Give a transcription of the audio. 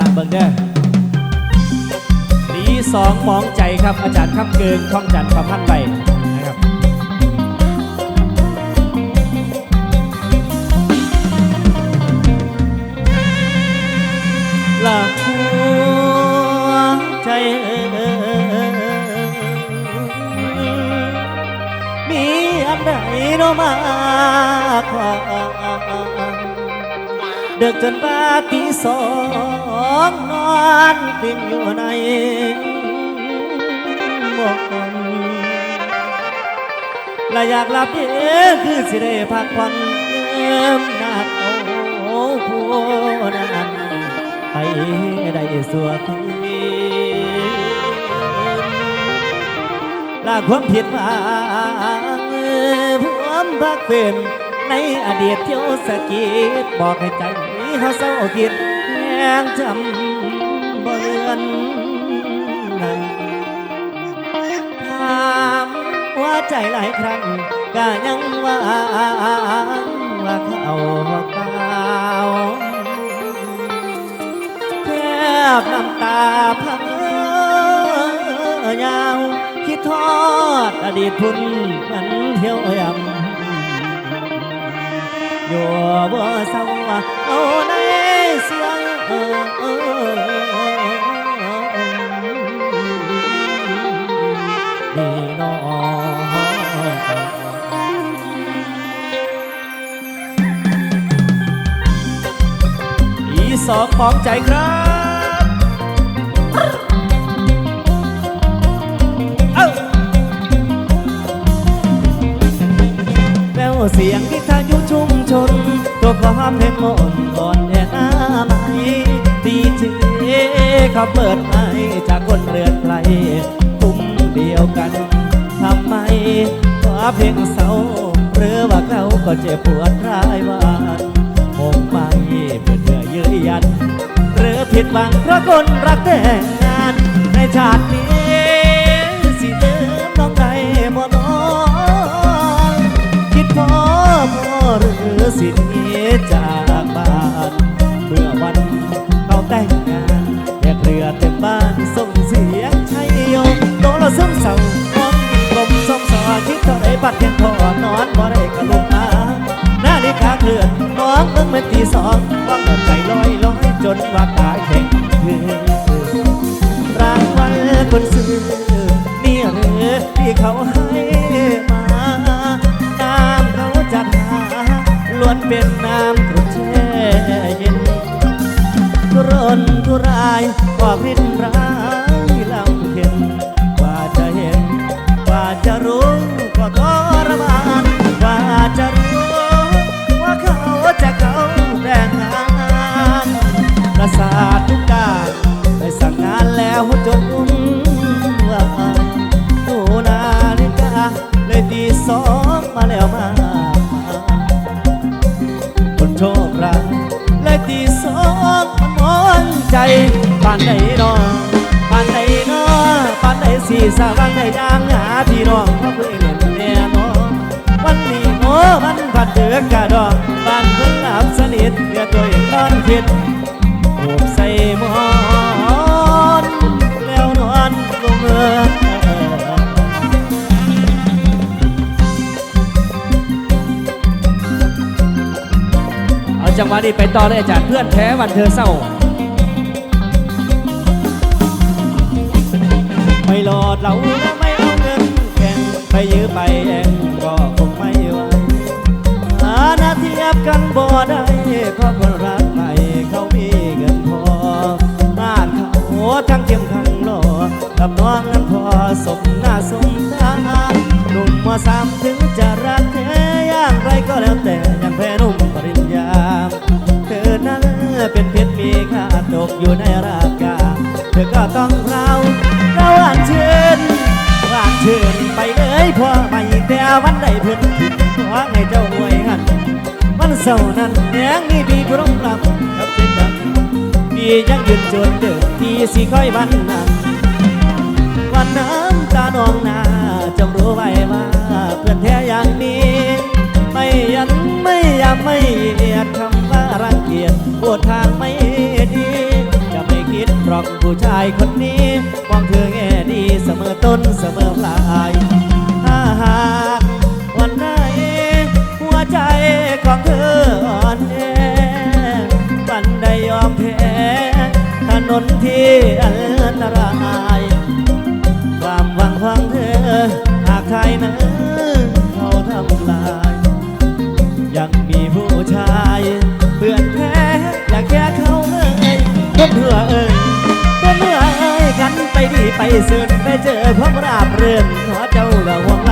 ลางเบิงเด้อดีสองมองใจครับอาจารย์ข้ามเกินข้องจันทร์ประพันธ์ใบนะครับหลักหัวใจเอ่ยมีอันใดโนมากกว่า เดึกจนว่าตีสองนอนติดอยู่ในหมอนและอยากหลับเด้อคือสิได้พักผ่อนเยิ้มหนักเอาผู้นั้นไปได้สัวทีลาความผิดหวังพวมพักเป็น ในอดีตเที่ยวสะกิดบอกให้ใจเขาเศร้าคิดแหงจำเลือนนั้นถามว่าใจหลายครั้งก็ยังว่าว่าเขาเก่าแทบน้ำตาพังยาวคิดทอดอดีตพุ่นมันเที่ยวยำ อยู่บ่เศร้าเอาในเสียงดีน้ออีสองมองใจครับเอ้าแววเสียงที่ทายู่ชุชนตัว ความเพลงมนก่อนแน่น้าไหมดีเจเขาเปิดให้จากคนเรือนไกลกลุ่มเดียวกันทำไมว่าเพลงเศร้าหรือว่าเขาก็เจ็บปวดร้ายวานคงไม่เพื่อเพื่อยืนยัน หรือผิดหวังเพราะคนรักแต่งงานในชาตินี้สิเดิมน้องใดบ่น้องคิดพอพอหรือสินี จากบ้าน เมื่อวันเขาแต่งงานแยกเรือเต็มบ้านส่งเสียงชัยโยโตเราซึมเศร้ามองกลมสมสอคิดเท่าไรบัดเพียงพอนอนบ่ได้กะลุกมานาฬิกาเคลื่อนมองเบิ่งเป็นตีสองว่างแบบใจลอยลอยจนว่าตายแข็งคือรางวัลคนซื้อนี่หรือที่เขาให้มาน้ำเขาจัดหาล้วนเป็น รนทุรายกว่าพินร้ายลำเข็นกว่าจะเห็นกว่าจะรู้ก็ทรมานกว่าจะรู้ว่าเขาจะเขาแต่งงานประสา สีสาบางใดย่างหาพี่น้องพระเพื่อนแน่นอนวันนี้โอ้มันผัดเจอกระดองบ้านเพิ่งหลับสนิทเพื่อตัวเองนอนคิดโอบใส่หมอนแล้วนอนลงเออเอาจังหวะนี้ไปต่อเลยอาจารย์เพื่อนแท้วันเธอเศร้า ไม่หลอดเราและไม่เอาเงินแข่งไปยื้อไปแองก็คงไม่ไหวหาหน้าเทียบกันบ่ได้ วันใดเพิ่นวางให้เจ้าหวยหันวันเสาร์นั้นแยงนี่พี่ผู้ร้องรับกับเป็นดังพี่ยังยืนจนเดิมพี่สิค่อยวันนั้นวันน้ำตาน้องนาจงรู้ไว้ว่าเพื่อนแท้อย่างนี้ ไม่ยันไม่ยามไม่เอียดคำว่ารังเกียจปวดทางไม่ดีจะไม่คิดหรอกผู้ชายคนนี้มองเธอแง่ดีเสมอต้นเสมอปลาย ก็เหือเอ่ยเมื่อเอ้ยกันไปดีไปสุดไปเจอควราบเรื่นหัวเจ้าละหวง